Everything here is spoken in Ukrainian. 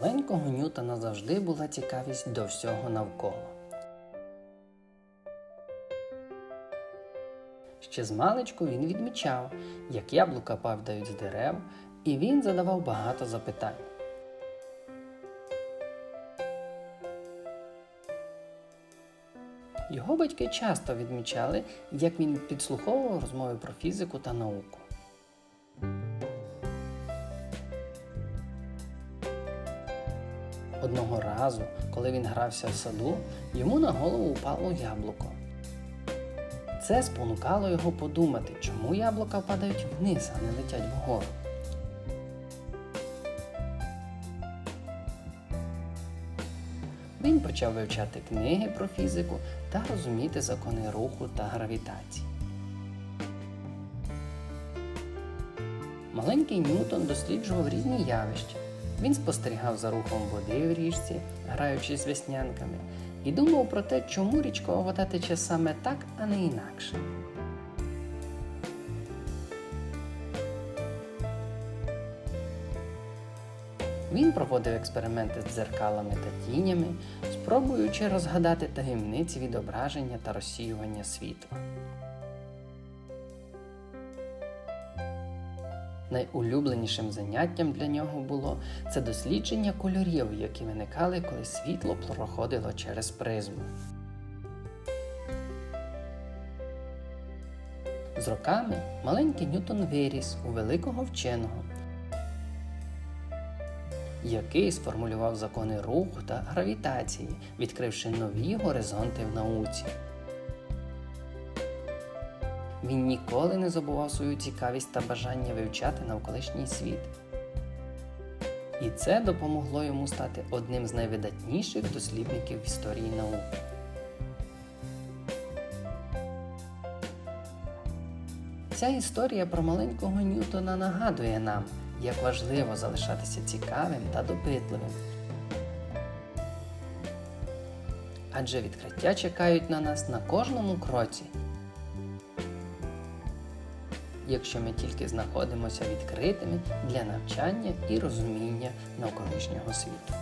Маленького Ньютона завжди була цікавість до всього навколо. Ще з маличку він відмічав, як яблука падають з дерев, і він задавав багато запитань. Його батьки часто відмічали, як він підслуховував розмови про фізику та науку. Одного разу, коли він грався в саду, йому на голову упало яблуко. Це спонукало його подумати, чому яблука падають вниз, а не летять вгору. Він почав вивчати книги про фізику та розуміти закони руху та гравітації. Маленький Ньютон досліджував різні явища. Він спостерігав за рухом води в річці, граючи з веснянками, і думав про те, чому річкова вода тече саме так, а не інакше. Він проводив експерименти з дзеркалами та тінями, спробуючи розгадати таємниці відображення та розсіювання світла. Найулюбленішим заняттям для нього було це дослідження кольорів, які виникали, коли світло проходило через призму. З роками маленький Ньютон виріс у великого вченого, який сформулював закони руху та гравітації, відкривши нові горизонти в науці. Він ніколи не забував свою цікавість та бажання вивчати навколишній світ. І це допомогло йому стати одним з найвидатніших дослідників в історії науки. Ця історія про маленького Ньютона нагадує нам, як важливо залишатися цікавим та допитливим. Адже відкриття чекають на нас на кожному кроці. Якщо ми тільки знаходимося відкритими для навчання і розуміння навколишнього світу.